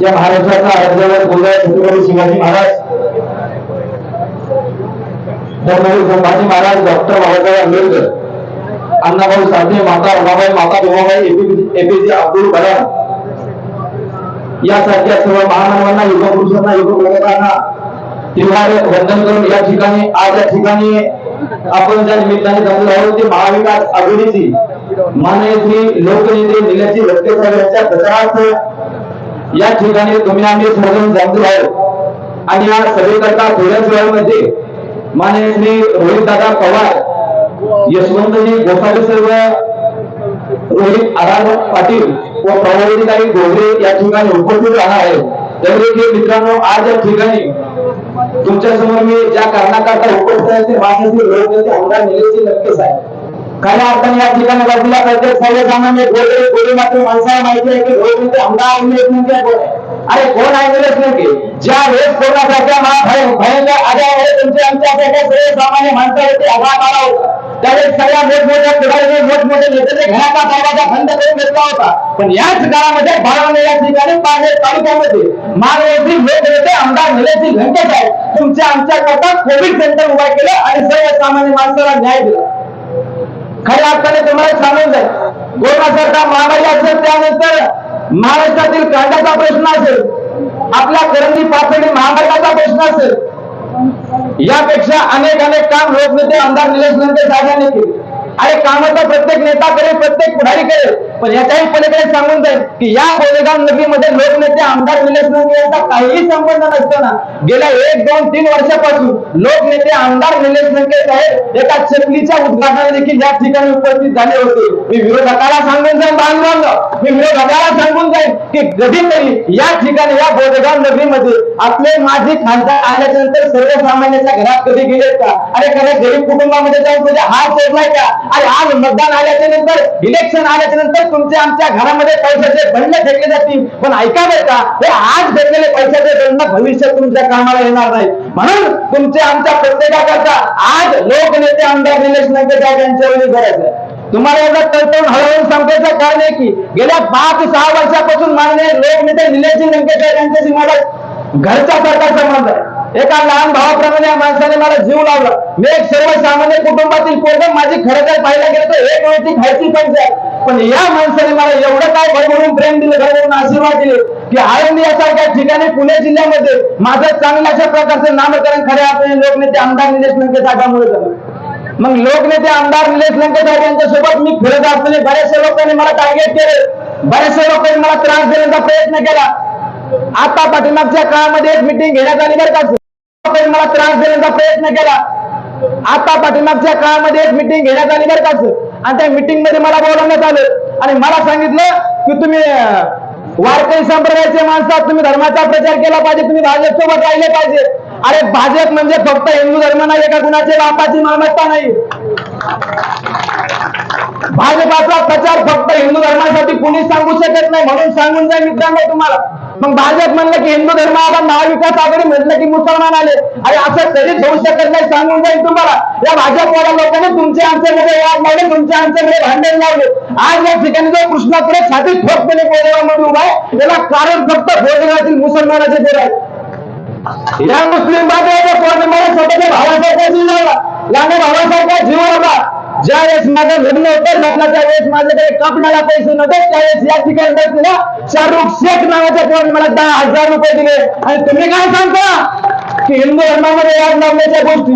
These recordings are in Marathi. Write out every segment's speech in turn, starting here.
या महाराष्ट्राचा अर्जावर बोलला छत्रपती शिवाजी महाराज धर्मवीर संभाजी महाराज डॉक्टर बाबासाहेब आंबेडकर अण्णाभाऊ साठे माता उमाबाई माता भोमाबाई एपीजे अब्दुल कलाम यासारख्या सर्व महामानवांना युगपुरुषांना युगप्रमुखांना त्रिवार वंदन करून या ठिकाणी आज या ठिकाणी आपण ज्या निमित्ताने जमलो आहोत ते महाविकास आघाडीची माननीय श्री लोकनेते निलेशजी लटके साहेब यांच्या प्रचारार्थ या ठिकाणी तुम्ही आम्ही सर्वजण जाणतो आहोत. आणि या सभेकरता थोड्याच वेळामध्ये माननीय श्री रोहित दादा पवार यशवंतजी गोसावी सर्व रोहित आराध पाटील व प्रभावधिकारी गोगरे या ठिकाणी उपस्थित राहणार आहेत. त्यामुळे की मित्रांनो आज या ठिकाणी तुमच्यासमोर मी ज्या कारणाकरता उपस्थित आहे ते माझ्याशी लोकनेते आमदार निलेशजी लटकेस आहे खऱ्या अर्थाने या ठिकाणी बाजूला प्रत्येक सर्वसामान्य गोगरे गोरे मात्र माणसाला माहिती आहे की लोकनेते म्हणजे आमदार निलेश म्हणजे कोण आहे? अरे कोण ऐकलंच म्हणजे नाही ज्या वेळेस कोणासारख्या भयंकर आजारामुळे तुमचे आमच्या सारख्या सर्वसामान्य माणसावरती आघात आला होता. त्यावेळेस सगळ्या मोठमोठ्या पुढाऱ्यांनी मोठमोठे नेते ते घराचा दरवाजा बंद करून घेतला होता. पण याच काळामध्ये बाळवणे या ठिकाणी पारनेर तालुक्यामध्ये मानवती लोक नेते आमदार निलेशजी लंकेश आहेत. तुमच्या आमच्या करता कोविड सेंटर उभा केलं आणि सर्वसामान्य माणसाला न्याय दिला. खऱ्या अर्थाने तुम्हाला सांगून जाईल. कोरोनासारखा महामारी असेल त्यानंतर महाराष्ट्रातील कांद्याचा प्रश्न असेल आपल्या करंजी पातळी महामार्गाचा प्रश्न असेल. यापेक्षा अनेक अनेक काम लोकनेते आमदार निलेश लंके साहेबांनी केले. आणि कामाचा प्रत्येक नेता करेल प्रत्येक पुढारी करेल. पण याच्याही पलीकडे सांगून जाईल की या कोरेगाव नगरीमध्ये लोकनेते आमदार निलेश लंके यांचा काहीही संबंध नसताना गेल्या एक दोन तीन वर्षापासून लोकनेते आमदार निलेश लंके साहेब एका चकलीच्या उद्घाटनाला देखील या ठिकाणी उपस्थित झाले होते. मी विरोधकाला सांगून जाईन बांधवांना. मी विरोधकाला सांगून जाईन की कधीतरी या ठिकाणी या बोधगाव नगरीमध्ये आपले माजी खासदार आल्याच्यानंतर सर्वसामान्यांच्या घरात कधी गेलेत का? अरे खरं गरीब कुटुंबामध्ये जाऊन तुझे हात सोडलाय का? अरे आज मतदान आल्याच्यानंतर इलेक्शन आल्याच्यानंतर तुमच्या आमच्या घरामध्ये पैशाचे बंड फेकले जातील. पण ऐका बरं का हे आज फेकलेले पैशाचे बंड भविष्यात तुमच्या कामाला येणार नाही म्हणून तुमच्या आमच्या प्रत्येकाकरता आज लोकनेते आमदार निलेश लंके साहेब यांच्यावर गरज आहे. तुम्हाला एवढं कळतून हळूहळू सांगायचं कारण आहे की गेल्या पाच सहा वर्षापासून माननीय लोकनेते निलेश लंके यांच्याशी माझा घरचा सरकार संबंध आहे. एका लहान भावाप्रमाणे या माणसाने मला जीव लावला. मी एक सर्वसामान्य कुटुंबातील पोरग माझी खरं काय पाहायला गेलं तर एक वेळची खायची पंचायत पण या माणसाने मला एवढं काय भरभरून प्रेम दिलं भरभरून आशीर्वाद दिले की आळंदी यासारख्या ठिकाणी पुणे जिल्ह्यामध्ये माझं चांगल्या अशा प्रकारचं नामकरण खऱ्या अर्थाने लोकनेते आमदार निलेश लंके साहेबांमुळे झालं. मग लोकनेते आमदार निलेश लंके साहेब यांच्यासोबत मी फिरत असताना बऱ्याचशा लोकांनी मला टार्गेट केले बऱ्याचशा लोकांनी मला त्रास देण्याचा प्रयत्न केला. आता पाठीमागच्या काळामध्ये एक मिटिंग घेण्यात आली बरं का? मला त्रास देण्याचा प्रयत्न केला. आता पाठीमागच्या काळामध्ये एक मिटिंग घेण्यात आली बरं का आणि त्या मिटिंगमध्ये मला बोलवण्यात आलं. आणि मला सांगितलं की तुम्ही वारकरी संप्रदायाचे माणसात तुम्ही धर्माचा प्रचार केला पाहिजे तुम्ही भाजप सोबत राहिले पाहिजे. अरे भाजप म्हणजे फक्त हिंदू धर्म नाही एका कुणाच्या बापाची मालमत्ता नाही. भाजपाचा प्रचार फक्त हिंदू धर्मासाठी कुणी सांगू शकत नाही म्हणून सांगून जाईल मित्रांनो तुम्हाला. मग भाजप म्हणलं की हिंदू धर्म आला महाविकास आघाडी म्हटलं की मुसलमान आले. आणि असं कधीच होऊ शकत नाही सांगून जाईल तुम्हाला? या भाजपवाल्या लोकांनी तुमच्या आमच्यामध्ये वाद लावले तुमच्या आमच्यामध्ये भांडण लावले. आज या ठिकाणी जो कृष्णाकडे छाती ठोकपणे गोरेगावमध्ये उभा आहे त्याला कारण फक्त गोरेगावातील मुसलमानाचे पेर आहे या मुस्लिम बांधवाच्या पौर्णिमेला स्वतःच्या भावासारखा जीव लावला लहान भावासारखा जीव लावला ज्या वेळेस माझं लग्न होतं लग्नाच्या वेळेस माझ्याकडे कापणाला पैसे नव्हते त्यावेळेस या ठिकाणी बसलेला शाहरुख शेख नावाच्या कोणी मला दहा हजार रुपये दिले. आणि तुम्ही काय सांगता? की हिंदू धर्मामध्ये याद लावण्याच्या गोष्टी.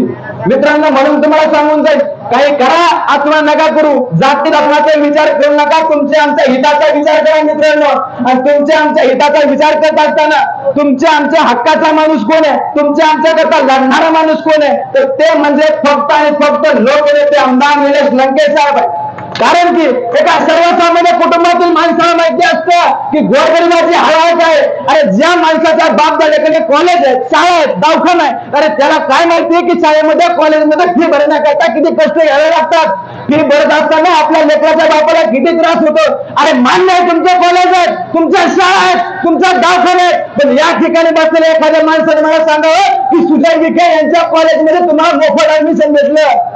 मित्रांनो म्हणून तुम्हाला सांगून जाईल काही करा अथवा नका करू. जाती धर्माचा विचार करू नका. तुमच्या आमच्या हिताचा विचार करा मित्रांनो. आणि तुमच्या आमच्या हिताचा विचार करत असताना तुमच्या आमच्या हक्काचा माणूस कोण आहे? तुमच्या आमच्या करता लढणारा माणूस कोण आहे? तर ते म्हणजे फक्त आणि फक्त लोकनेते आमदार निलेश लंके साहेब आहे कारण की एका सर्वसामान्य कुटुंबातील माणसाला माहिती असतं की गोरगरिबाची हळहळ काय? अरे ज्या माणसाचा बाप झाल्याकडे कॉलेज आहे शाळा आहे दवाखाना आहे अरे त्याला काय माहितीये की शाळेमध्ये कॉलेजमध्ये फी भरण्याकरता किती कष्ट घ्यावे लागतात? फी भरत असताना आपल्या लेकराच्या बापाला किती त्रास होतो? अरे मान्य आहे तुमचे कॉलेज आहेत तुमच्या शाळा आहेत तुमचा दवाखाना आहे. पण या ठिकाणी बसलेल्या एखाद्या माणसाने मला सांगावं की सुजय विखे यांच्या कॉलेजमध्ये तुम्हाला मोफत ऍडमिशन भेटलं.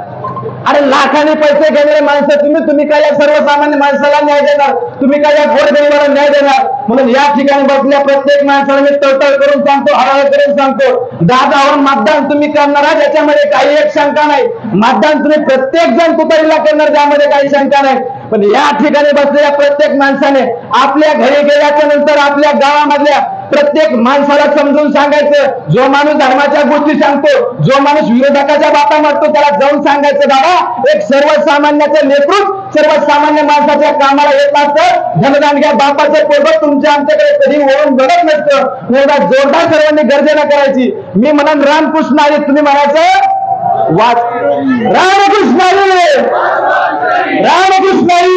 अरे लाखाने पैसे घेणारे माणसं तुम्ही तुम्ही काय या सर्वसामान्य माणसाला न्याय देणार? तुम्ही काय या गोरगरीबाला न्याय देणार? म्हणून या ठिकाणी बसल्या प्रत्येक माणसाला मी तळतळ करून सांगतो हराळ करून सांगतो. दादावर मतदान तुम्ही करणार आहात याच्यामध्ये काही एक शंका नाही. मतदान तुम्ही प्रत्येक जण तुतारीला करणार त्यामध्ये काही शंका नाही. पण या ठिकाणी बसलेल्या प्रत्येक माणसाने आपल्या घरी गेल्याच्यानंतर आपल्या गावामधल्या प्रत्येक माणसाला समजून सांगायचं. जो माणूस धर्माच्या गोष्टी सांगतो जो माणूस विरोधकाच्या बाता मारतो त्याला जाऊन सांगायचं बाबा एक सर्वसामान्याचं नेतृत्व सर्वसामान्य माणसाच्या कामाला येत असतं धनदान घ्या बापाचं पोरबत तुमच्या आमच्याकडे कधी वळून बघत नसतं. एवढा जोरदार सर्वांनी गर्जना करायची. मी म्हणून रामकृष्ण आले. तुम्ही म्हणायचं वाच. रामकृष्ण आहे रामकृष्ण आहे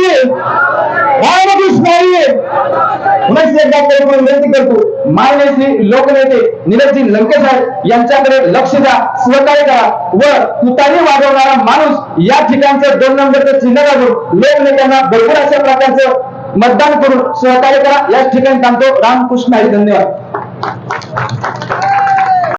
पुन्हा विनंती करतो मान्यश्री लोकनेते निरजजी लंकेसाहेब यांच्याकडे लक्ष द्या सहकार्य करा. व तुतारी वाजवणारा माणूस या ठिकाणचं दोन नंबरचं चिन्ह लागून लोकनेत्यांना भरपूर अशा प्रकारचं मतदान करून सहकार्य करा. याच ठिकाणी थांबतो. रामकृष्ण आहे धन्यवाद.